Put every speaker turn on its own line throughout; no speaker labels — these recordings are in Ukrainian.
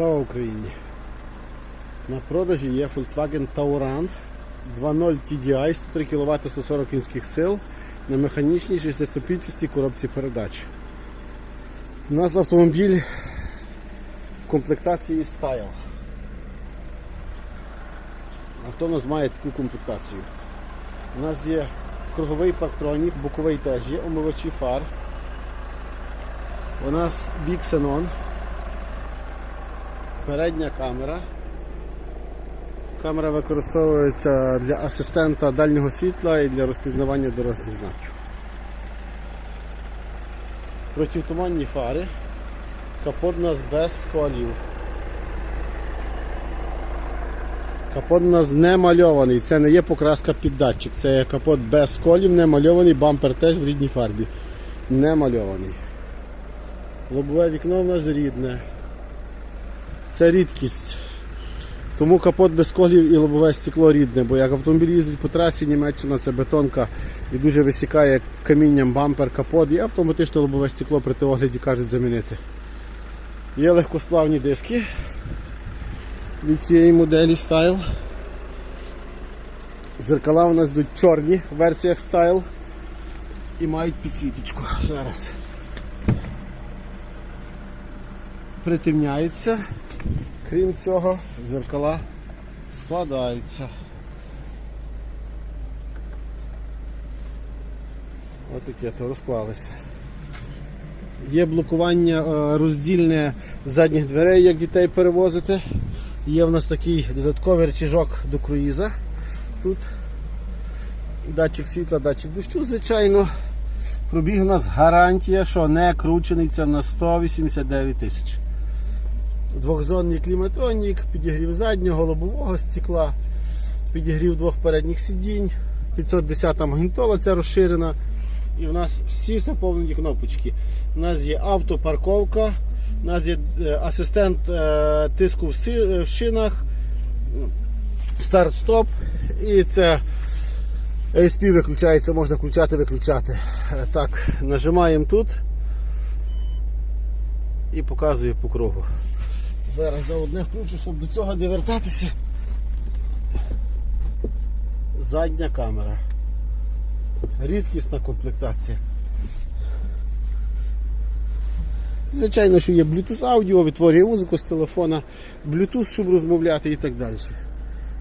Слава Україні! На продажі є Volkswagen Tauran 2.0 TDI 103 кВт 140 кінських сил на механічній 6-ступінчастій коробці передач. У нас автомобіль в комплектації Style. Авто у нас має таку комплектацію. У нас є круговий парктронік, боковий теж є, омивачі фар. У нас біксенон. Передня камера. Камера використовується для асистента дальнього світла і для розпізнавання дорожніх знаків. Противтуманні фари. Капот у нас без сколів. Капот у нас не мальований, це не є покраска під датчик, це капот без сколів, не мальований, бампер теж в рідній фарбі. Не мальований. Лобове вікно в нас рідне. Це рідкість. Тому капот без колів і лобове стекло рідне, бо як автомобіль їздить по трасі, Німеччина це бетонка і дуже висікає камінням бампер, капот і автоматично лобове стекло при огляді кажуть замінити. Є легкосплавні диски від цієї моделі Style. Зеркала у нас йдуть чорні в версіях Style і мають підсвіточку. Зараз. Притемняється. Крім цього, зеркала складаються. Ось таке то розклалися. Є блокування е, роздільне задніх дверей, як дітей перевозити. Є в нас такий додатковий речіжок до круїза. Тут датчик світла, датчик дощу, звичайно. Пробіг у нас гарантія, що не кручений, це в нас 189 тисяч. Двохзонний кліматронік, підігрів заднього, лобового стекла, підігрів двох передніх сидінь, 510 магнітола ця розширена. І в нас всі заповнені кнопочки. У нас є автопарковка, у нас є е, асистент е, тиску в шинах, старт-стоп. І це ASP виключається, можна включати, виключати. Е, Так, нажимаємо тут і показую по кругу. Зараз за одне включу, щоб до цього не вертатися. Задня камера. Рідкісна комплектація. Звичайно, що є Bluetooth аудіо, відтворює музику з телефона, Bluetooth, щоб розмовляти і так далі.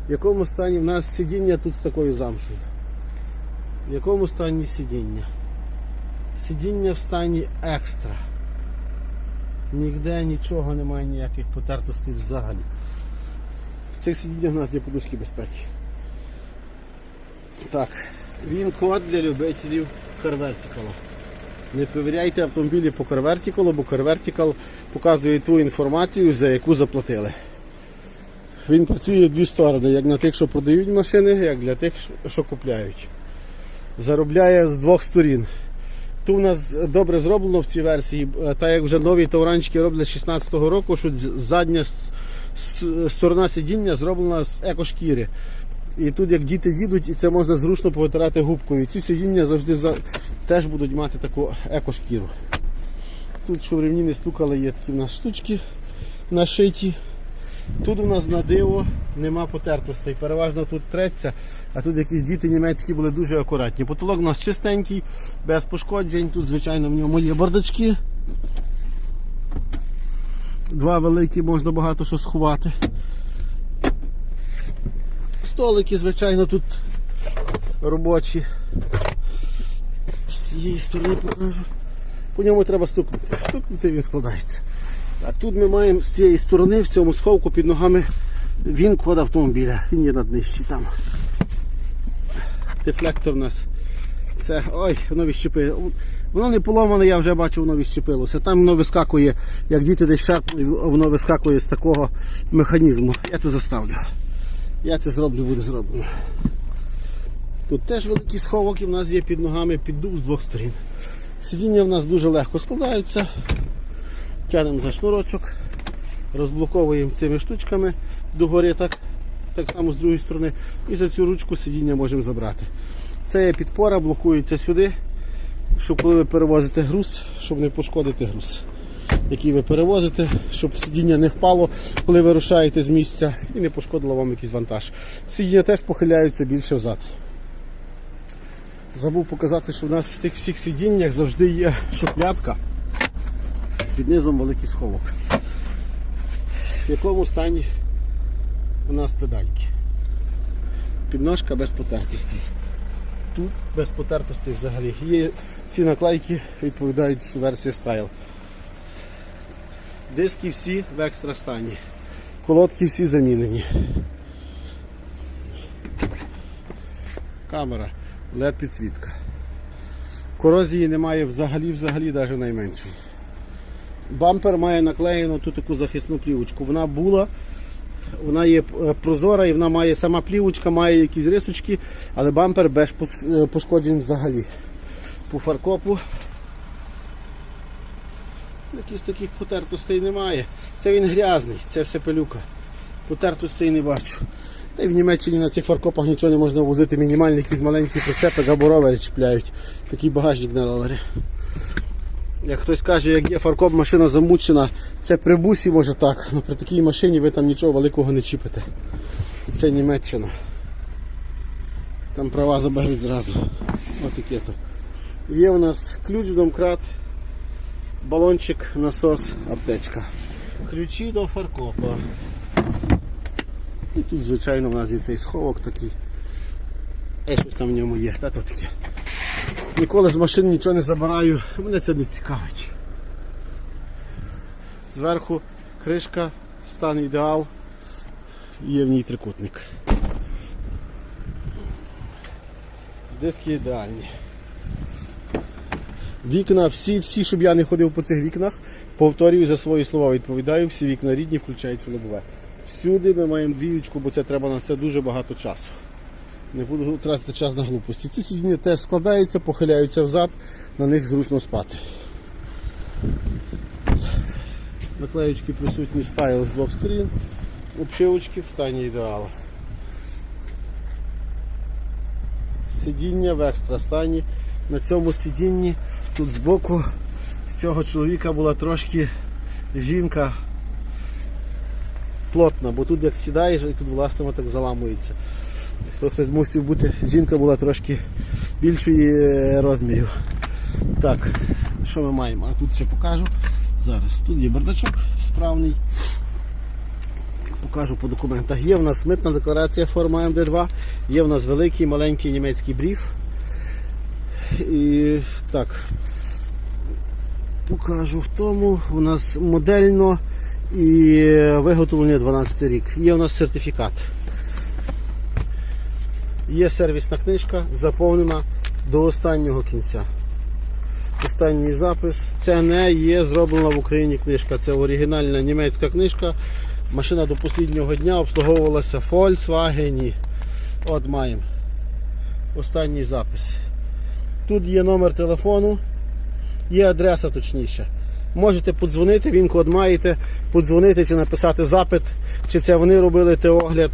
В якому стані в нас сидіння тут з такою замшою? В якому стані сидіння? Сидіння в стані екстра. Ніде нічого немає, ніяких потертостей взагалі. В цих сидіннях у нас є подушки безпеки. Так, він код для любителів CarVertical. Не перевіряйте автомобілі по CarVertical, бо CarVertical показує ту інформацію, за яку заплатили. Він працює дві сторони, як на тих, що продають машини, як для тих, що купляють. Заробляє з двох сторін. Тут у нас добре зроблено в цій версії, е, так як вже нові тауранчики роблять з 16-го року, що задня сторона сидіння зроблена з екошкіри. І тут як діти їдуть, і це можна зручно повитирати губкою. Ці сидіння завжди за... теж будуть мати таку екошкіру. Тут, щоб рівні не стукали, є такі в нас штучки нашиті. Тут у нас на диво нема потертостей. Переважно тут треться, а тут якісь діти німецькі були дуже акуратні. Потолок у нас чистенький, без пошкоджень. Тут, звичайно, в ньому є бардачки. Два великі, можна багато що сховати. Столики, звичайно, тут робочі. З цієї сторони покажу. По ньому треба стукнути. Стукнути він складається. А тут ми маємо з цієї сторони, в цьому сховку під ногами він код автомобіля. Він є на днищі там. Дефлектор у нас. Це. Ой, воно відщепи. Воно не поломане, я вже бачу, воно відщепилося. Там воно вискакує, як діти десь шарпнуть, воно вискакує з такого механізму. Я це заставлю. Я це зроблю, буде зроблено. Тут теж великий сховок і в нас є під ногами піддув з двох сторін. Сидіння в нас дуже легко складаються. Тянемо за шнурочок, розблоковуємо цими штучками догори, так, так само з другої сторони. І за цю ручку сидіння можемо забрати. Це є підпора, блокується сюди, щоб коли ви перевозите груз, щоб не пошкодити груз. який ви перевозите, щоб сидіння не впало, коли ви рушаєте з місця і не пошкодило вам якийсь вантаж. Сидіння теж похиляються більше взад. Забув показати, що в нас в тих всіх сидіннях завжди є шухлядка під низом великий сховок. В якому стані у нас педальки. Підножка без потертостей. Тут без потертостей взагалі. Є ці наклейки відповідають що версія стайл. Диски всі в екстра стані. Колодки всі замінені. Камера, LED підсвітка. Корозії немає взагалі, взагалі навіть найменшої. Бампер має наклеєну тут таку захисну плівочку. Вона була, вона є е, прозора і вона має сама плівочка, має якісь рисочки, але бампер без е, пошкоджень взагалі. По фаркопу якісь таких потертостей немає. Це він грязний, це все пилюка. Потертостей не бачу. Та й в Німеччині на цих фаркопах нічого не можна возити, мінімальні якісь маленькі прицепи або чіпляють. Такий багажник на ровері. Як хтось каже, як є фаркоп, машина замучена, це при бусі може так, але при такій машині ви там нічого великого не чіпите. Це Німеччина. Там права заберуть зразу. Отаке то. Є у нас ключ домкрат, балончик, насос, аптечка. Ключі до фаркопа. І тут, звичайно, у нас є цей сховок такий. Е, щось там в ньому є. Та то таке. Ніколи з машин нічого не забираю, мене це не цікавить. Зверху кришка, стан ідеал, є в ній трикутник. Диски ідеальні. Вікна, всі, всі, щоб я не ходив по цих вікнах, повторюю за свої слова, відповідаю, всі вікна рідні, включаючи лобове. Всюди ми маємо двіючку, бо це треба на це дуже багато часу. Не буду тратити час на глупості. Ці сидіння теж складаються, похиляються взад, на них зручно спати. Наклеючки присутні стайл з двох сторін, обшивочки в стані ідеалу. Сидіння в екстра стані. На цьому сидінні тут збоку з цього чоловіка була трошки жінка плотна, бо тут як сідаєш, і тут власне так заламується. То хтось мусив бути, жінка була трошки більшої е, розмірів. Так, що ми маємо? А тут ще покажу. Зараз. Тут є бардачок справний. Покажу по документах. Є в нас митна декларація форма МД2, є в нас великий маленький німецький бриф. І так, покажу в тому. У нас модельно і виготовлення 12 рік. Є у нас сертифікат. Є сервісна книжка, заповнена до останнього кінця. Останній запис. Це не є зроблена в Україні книжка, це оригінальна німецька книжка. Машина до останнього дня обслуговувалася Volkswagen. От маємо. Останній запис. Тут є номер телефону, є адреса точніше. Можете подзвонити, він код маєте, подзвонити чи написати запит, чи це вони робили те огляд,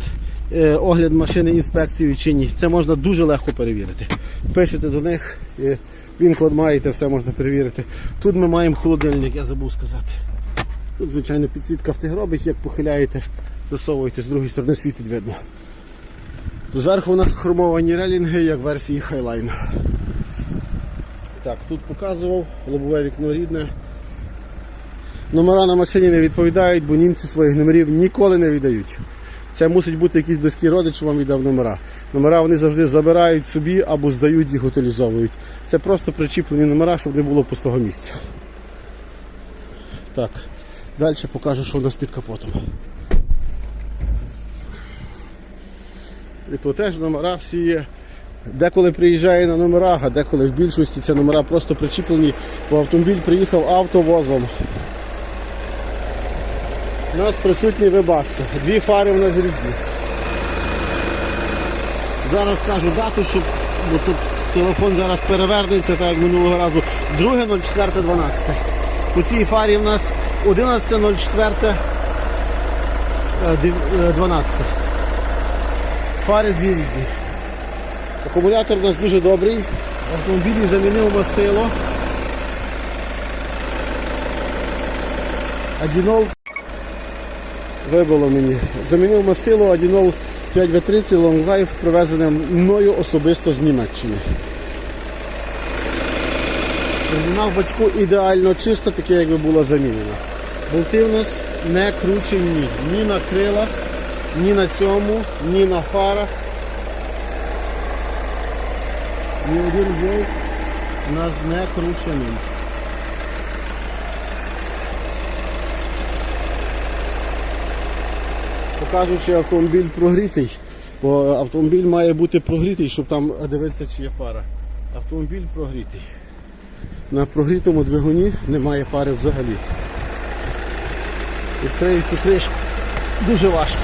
огляд машини інспекцією чи ні. Це можна дуже легко перевірити. Пишете до них, е, він код маєте, все можна перевірити. Тут ми маємо холодильник, я забув сказати. Тут, звичайно, підсвітка в тих як похиляєте, засовуєте, з другої сторони світить видно. Зверху у нас хромовані релінги, як версії Highline. Так, тут показував, лобове вікно рідне. Номера на машині не відповідають, бо німці своїх номерів ніколи не віддають. Це мусить бути якийсь близький родич, що вам віддав номера. Номера вони завжди забирають собі або здають їх утилізовують. Це просто причіплені номера, щоб не було пустого місця. Так, далі покажу, що у нас під капотом. І тут теж номера всі є. Деколи приїжджає на номерах, а деколи в більшості ці номера просто причіплені, бо автомобіль приїхав автовозом. У нас присутній вебасто. Дві фари в нас рідні. Зараз кажу дату, щоб бо тут телефон зараз перевернеться, так як минулого разу. 2.04.12. По цій фарі в нас 11.04.12. Фари дві рідні. Акумулятор у нас дуже добрий. Автомобілі замінив мастило. Адінол вибило мені. Замінив мастило Адінол 5В30 Long Life, привезене мною особисто з Німеччини. Резина в бачку ідеально чиста, таке якби була замінена. Болти в нас не кручені ні на крилах, ні на цьому, ні на фарах. Ні один болт у нас не кручений. Покажуть, що автомобіль прогрітий, бо автомобіль має бути прогрітий, щоб там дивитися, чи є пара. Автомобіль прогрітий. На прогрітому двигуні немає пари взагалі. Відкрию цю кришку. Дуже важко.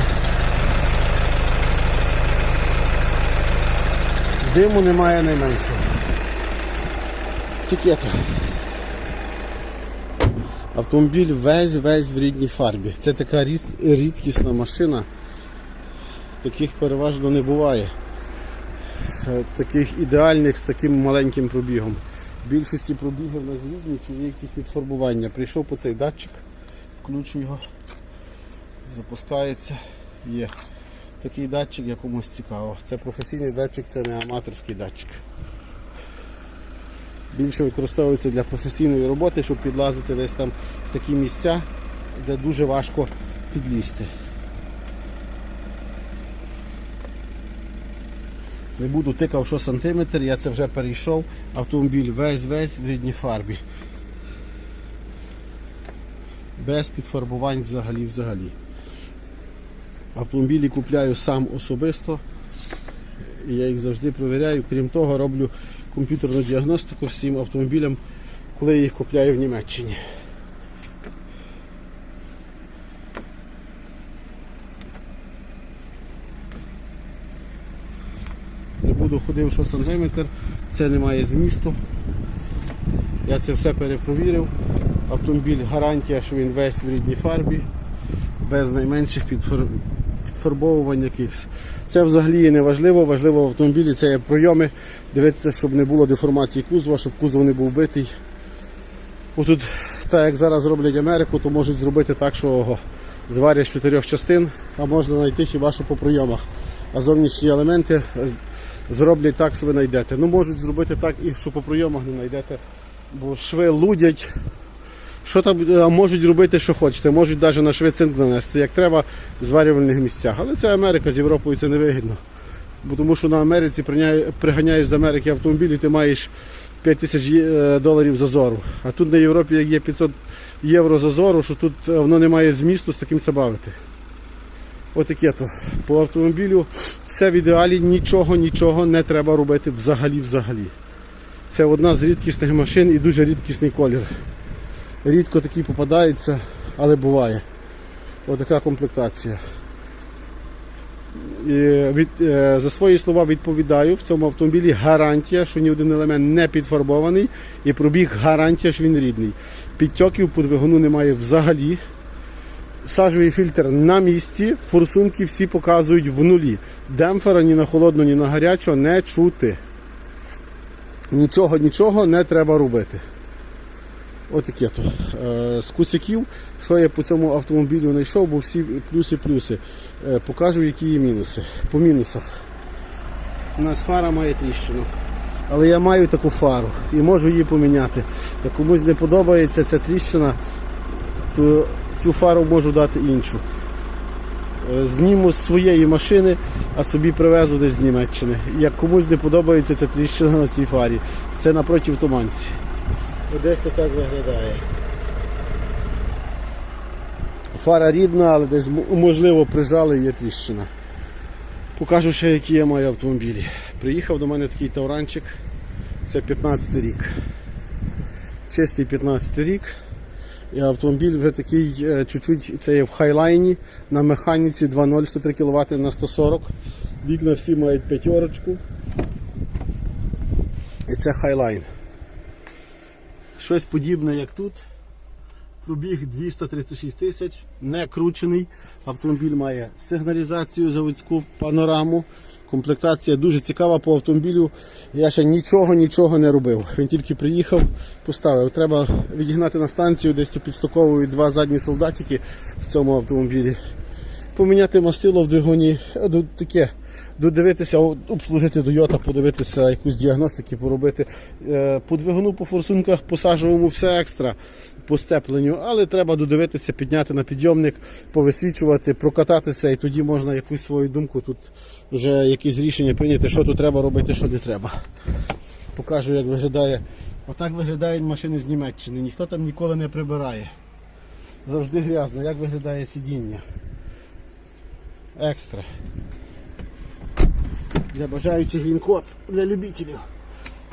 Диму немає найменшого. Тільки то. Автомобіль весь весь в рідній фарбі. Це така рідкісна машина. Таких переважно не буває. Е, Таких ідеальних з таким маленьким пробігом. В більшості пробігів на рідні чи є якісь підфарбування. Прийшов по цей датчик, включу його, запускається. Є такий датчик, якомусь цікаво. Це професійний датчик, це не аматорський датчик. Більше використовується для професійної роботи, щоб підлазити десь там в такі місця, де дуже важко підлізти. Не буду тикав, що сантиметр, я це вже перейшов. Автомобіль весь-весь в рідній фарбі. Без підфарбувань взагалі взагалі. Автомобілі купляю сам особисто. І я їх завжди перевіряю. Крім того, роблю комп'ютерну діагностику цим автомобілям, коли я їх купляю в Німеччині. Не буду ходив, що сантиметр, це не має змісту. Я це все перепровірив. Автомобіль гарантія, що він весь в рідній фарбі, без найменших підфарбовувань якихось. Це взагалі не важливо. Важливо в автомобілі це є пройоми. Дивитися, щоб не було деформації кузова, щоб кузов не був битий. Отут, так як зараз роблять Америку, то можуть зробити так, що зварять з чотирьох частин, а можна знайти хіба що по пройомах. А зовнішні елементи зроблять так, що ви знайдете. Ну можуть зробити так і що по пройомах не знайдете, бо шви лудять. Що там е, можуть робити, що хочете, можуть навіть на шви цинк нанести, як треба в зварювальних місцях. Але це Америка з Європою це не вигідно. Бо тому що на Америці приганяєш з Америки автомобіль і ти маєш 5 тисяч є- доларів зазору. А тут на Європі є 500 євро зазору, що тут е, воно не має змісту з таким це бавити. Отаке то. По автомобілю все в ідеалі, нічого, нічого не треба робити взагалі взагалі. Це одна з рідкісних машин і дуже рідкісний колір. Рідко такий попадається, але буває. Отака комплектація. Від, е, за свої слова відповідаю, в цьому автомобілі гарантія, що ні один елемент не підфарбований, і пробіг гарантія, що він рідний. Підтьоків по двигуну немає взагалі. Сажовий фільтр на місці, форсунки всі показують в нулі. Демпфера ні на холодну, ні на гарячу не чути. Нічого, нічого не треба робити. Отаке то. Е, З кусяків, що я по цьому автомобілю знайшов, бо всі плюси-плюси. Е, Покажу, які є мінуси. По мінусах. У нас фара має тріщину. Але я маю таку фару і можу її поміняти. Як комусь не подобається ця тріщина, то цю фару можу дати іншу. Е, Зніму з своєї машини, а собі привезу десь з Німеччини. Як комусь не подобається ця тріщина на цій фарі. Це напротив туманці. Десь то так виглядає. Фара рідна, але десь можливо прижали є тріщина. Покажу ще, які я маю автомобілі. Приїхав до мене такий тавранчик. Це 15 рік. Чистий 15 рік. І автомобіль вже такий е, чуть-чуть, це є в хайлайні на механіці 2.0 103 кВт на 140. Вікна всі мають п'ятерочку. І це хайлайн. Щось подібне, як тут. Пробіг 236 тисяч, не кручений. Автомобіль має сигналізацію заводську, панораму, Комплектація дуже цікава по автомобілю. Я ще нічого, нічого не робив. Він тільки приїхав, поставив. Треба відігнати на станцію, десь тут підстуковують два задні солдатики в цьому автомобілі. Поміняти мастило в двигуні, е, ну, таке. Додивитися, обслужити Toyota, подивитися якусь діагностики, поробити. Е, По двигуну, по форсунках, по все екстра по степленню, але треба додивитися, підняти на підйомник, повисвічувати, прокататися, і тоді можна якусь свою думку тут вже якісь рішення прийняти, що тут треба робити, що не треба. Покажу, як виглядає. Отак виглядають машини з Німеччини. Ніхто там ніколи не прибирає. Завжди грязно. Як виглядає сидіння? Екстра. Для бажаючих він код для любителів.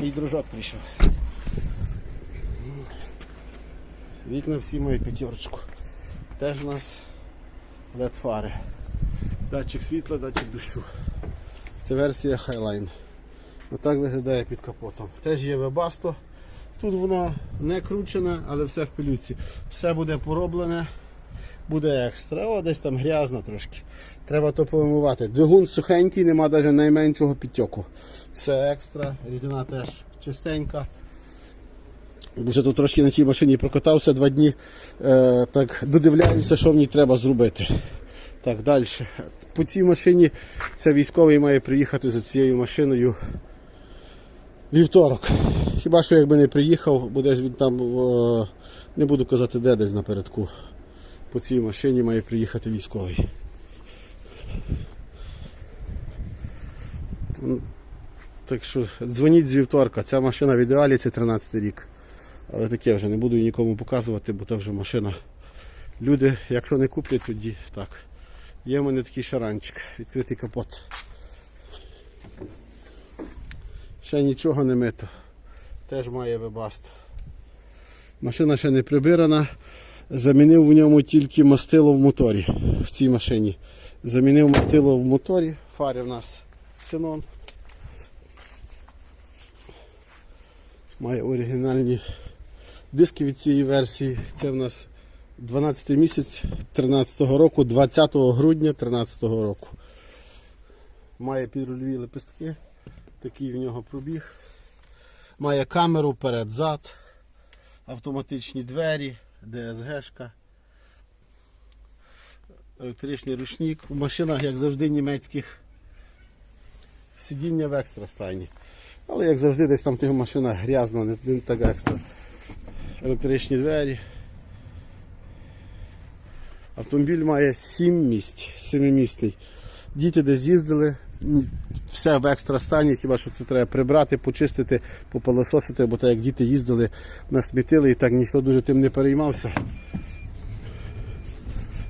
Мій дружок прийшов. Вікна всі мої п'ятерочку. Теж у нас LED фари. Датчик світла, датчик дощу. Це версія Highline. Отак виглядає під капотом. Теж є вебасто. Тут воно не кручене, але все в пилюці. Все буде пороблене, буде екстра. О, десь там грязно трошки. Треба то повимивати. Двигун сухенький, нема навіть найменшого підтьоку. Все екстра, рідина теж чистенька. Вже тут трошки на цій машині прокатався два дні. Е, так додивляюся, що в ній треба зробити. Так, далі. По цій машині це військовий має приїхати за цією машиною вівторок. Хіба що якби не приїхав, бо десь він там, е, не буду казати, де десь напередку. По цій машині має приїхати військовий. Так що дзвоніть з вівторка. Ця машина в ідеалі це 13 рік. Але таке вже не буду нікому показувати, бо це вже машина. Люди, якщо не куплять, тоді так. Є в мене такий шаранчик, відкритий капот. Ще нічого не мито. Теж має вебаст. Машина ще не прибирана. Замінив в ньому тільки мастило в моторі в цій машині. Замінив мастило в моторі. Фари в нас Синон. Має оригінальні диски від цієї версії. Це в нас 12 місяць 13 року, 20 грудня 13 року. Має підрульові лепестки, такий в нього пробіг. Має камеру перед-зад, автоматичні двері, ДСГшка, електричний ручник. У машинах, як завжди, німецьких сидіння в екстра стані. Але як завжди, десь там в тих машинах грязно, не, так екстра. Електричні двері. Автомобіль має 7 місць, 7-місний. Діти десь їздили, все в екстра стані, хіба що це треба прибрати, почистити, попилососити, бо так як діти їздили, насмітили і так ніхто дуже тим не переймався.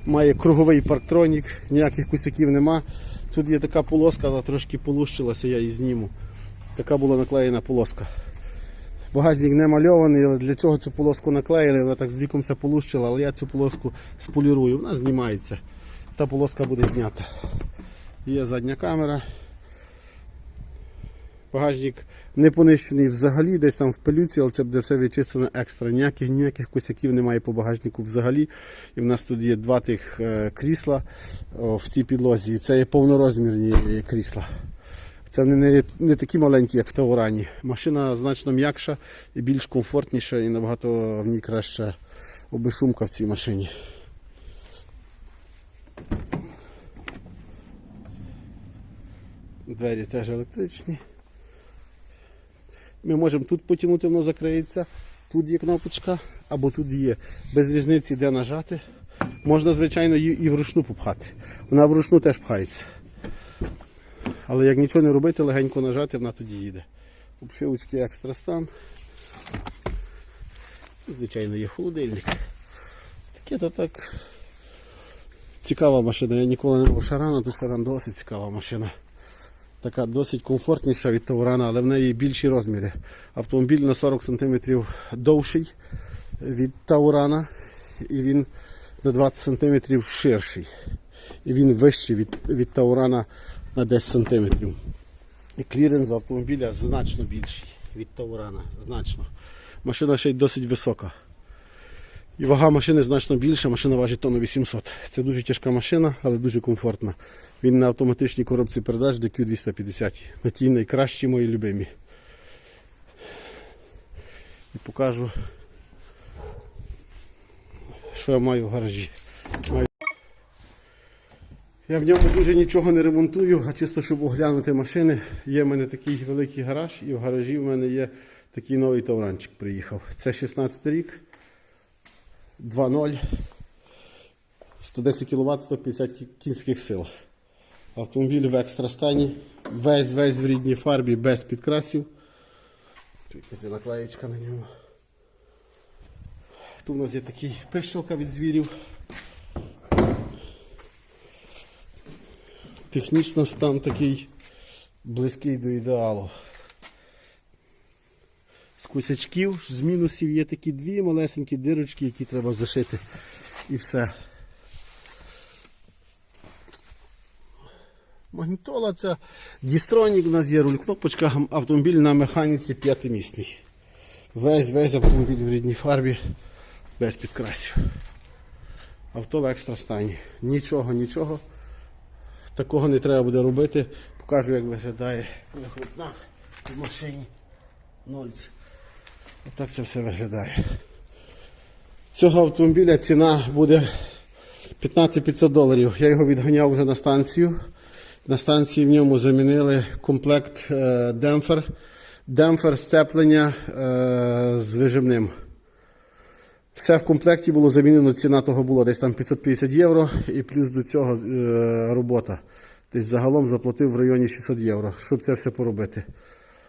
Має круговий парктронік, ніяких косяків нема. Тут є така полоска, вона трошки полущилася, я її зніму. Така була наклеєна полоска. Багажник не мальований, але для чого цю полоску наклеїли, вона так з віком все полущила, але я цю полоску сполірую, вона знімається. Та полоска буде знята. Є задня камера. Багажник не понищений взагалі, десь там в пилюці, але це буде все відчистено екстра. Ніяких ніяких косяків немає по багажнику взагалі. І в нас тут є два тих е, крісла в цій підлозі. Це є повнорозмірні крісла. Це не, не, не такі маленькі, як в Таурані. Машина значно м'якша і більш комфортніша, і набагато в ній краща обешумка в цій машині. Двері теж електричні. Ми можемо тут потягнути, воно закриється. Тут є кнопочка, або тут є. Без різниці де нажати. Можна, звичайно, її і вручну попхати. Вона вручну теж пхається. Але як нічого не робити, легенько нажати, вона тоді їде. Обшивочки екстра стан. Звичайно, є холодильник. Таке то так. Цікава машина. Я ніколи не мав шарана, тут шаран досить цікава машина. Така досить комфортніша від Таурана, але в неї більші розміри. Автомобіль на 40 см довший від Таурана і він на 20 см ширший. І він вищий від, від Таурана на 10 см. І кліренс автомобіля значно більший від Таурана. Значно. Машина ще й досить висока. І вага машини значно більша, машина важить тонну 800. Це дуже тяжка машина, але дуже комфортна. Він на автоматичній коробці передач DQ250. На тій найкращі мої любимі. І покажу, що я маю в гаражі. Я в ньому дуже нічого не ремонтую, а чисто, щоб оглянути машини. Є в мене такий великий гараж, і в гаражі в мене є такий новий тавранчик приїхав. Це 16 рік. 2.0, 110 кВт, 150 кінських сил. Автомобіль в екстра стані, весь весь в рідній фарбі, без підкрасів. Тут якась наклеєчка на ньому. Тут у нас є такий пищалка від звірів. Технічно стан такий близький до ідеалу. Косячків, з мінусів є такі дві малесенькі дирочки, які треба зашити. І все. Магнітола це Дістронік, у нас є руль кнопочка, автомобіль на механіці п'ятимісний. Весь весь автомобіль в рідній фарбі, без підкрасів. Авто в екстра стані. Нічого, нічого. Такого не треба буде робити. Покажу, як виглядає вихлопна машині. Нольц. Отак це все виглядає. Цього автомобіля ціна буде 15 500 доларів. Я його відганяв вже на станцію. На станції в ньому замінили комплект е, демпфер. Демпфер сцеплення е, з вижимним. Все в комплекті було замінено, ціна того була десь там 550 євро і плюс до цього е, робота. Десь загалом заплатив в районі 600 євро, щоб це все поробити.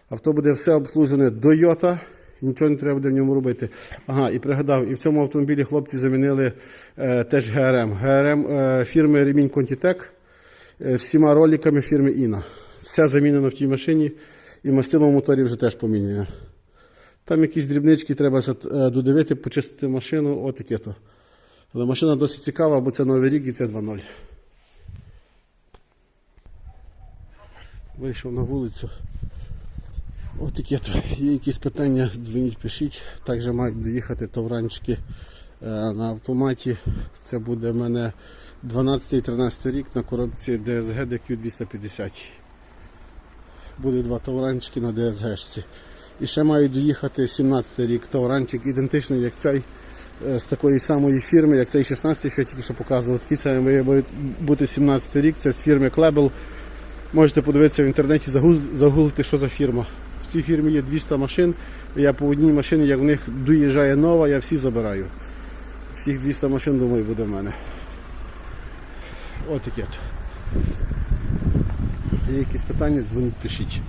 Авто буде все обслужене до Йота, нічого не треба буде в ньому робити. Ага, і пригадав, і в цьому автомобілі хлопці замінили е, теж ГРМ. ГРМ е, фірми Ремінь Контітек е, всіма роликами фірми Іна. Все замінено в тій машині, і мастило в моторі вже теж помінено. Там якісь дрібнички треба е, додивити, почистити машину, от таке то. Але машина досить цікава, бо це новий рік і це 2.0. Вийшов на вулицю. От таке то. Є якісь питання, дзвоніть, пишіть. Також мають доїхати товранчики е, на автоматі. Це буде в мене 12-13 рік на коробці DSG DQ250. Буде два товранчики на DSG-шці. І ще мають доїхати 17 рік товранчик, ідентичний як цей, е, з такої самої фірми, як цей 16, що я тільки що показував. Такий самий має бути 17 рік, це з фірми Klebel. Можете подивитися в інтернеті, загуглити, що за фірма. В цій фірмі є 200 машин. Я по одній машині, як в них доїжджає нова, я всі забираю. Всіх 200 машин, думаю, буде в мене. Отаке. Є якісь питання, дзвоніть, пишіть.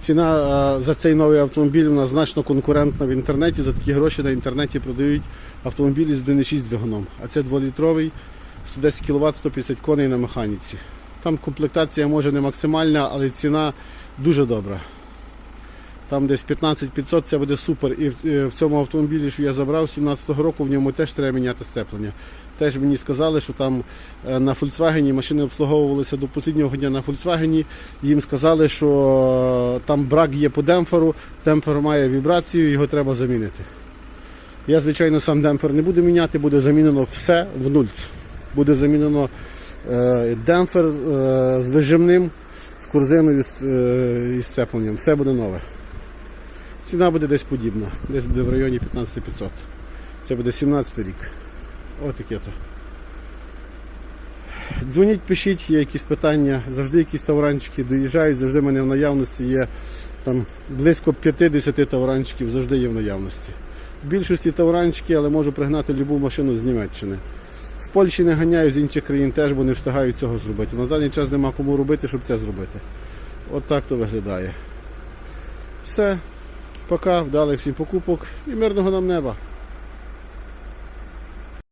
Ціна е, за цей новий автомобіль у нас значно конкурентна в інтернеті. За такі гроші на інтернеті продають автомобілі з 1,6 двигуном. А це 2-літровий, 110 кВт, 150 коней на механіці. Там комплектація може не максимальна, але ціна дуже добра. Там десь 15 500 це буде супер. І в, е, цьому автомобілі, що я забрав 17-го року, в ньому теж треба міняти сцеплення. Теж мені сказали, що там е, на Volkswagen машини обслуговувалися до останнього дня на Volkswagen. Їм сказали, що е, там брак є по демпферу, демпфер має вібрацію, його треба замінити. Я, звичайно, сам демпфер не буду міняти, буде замінено все в нульц. Буде замінено е, демпфер е, з вижимним, з корзиною з, е, із сцепленням. Все буде нове. Ціна буде десь подібна, десь буде в районі 15 500. Це буде 17 рік. Ось таке то. Дзвоніть, пишіть, є якісь питання, завжди якісь тавранчики доїжджають, завжди в мене в наявності є там близько 50 тавранчиків, завжди є в наявності. В більшості тавранчики, але можу пригнати любу машину з Німеччини. З Польщі не ганяю, з інших країн теж, бо не встигають цього зробити. На даний час нема кому робити, щоб це зробити. От так то виглядає. Все. Пока, вдалих всім покупок і мирного нам неба.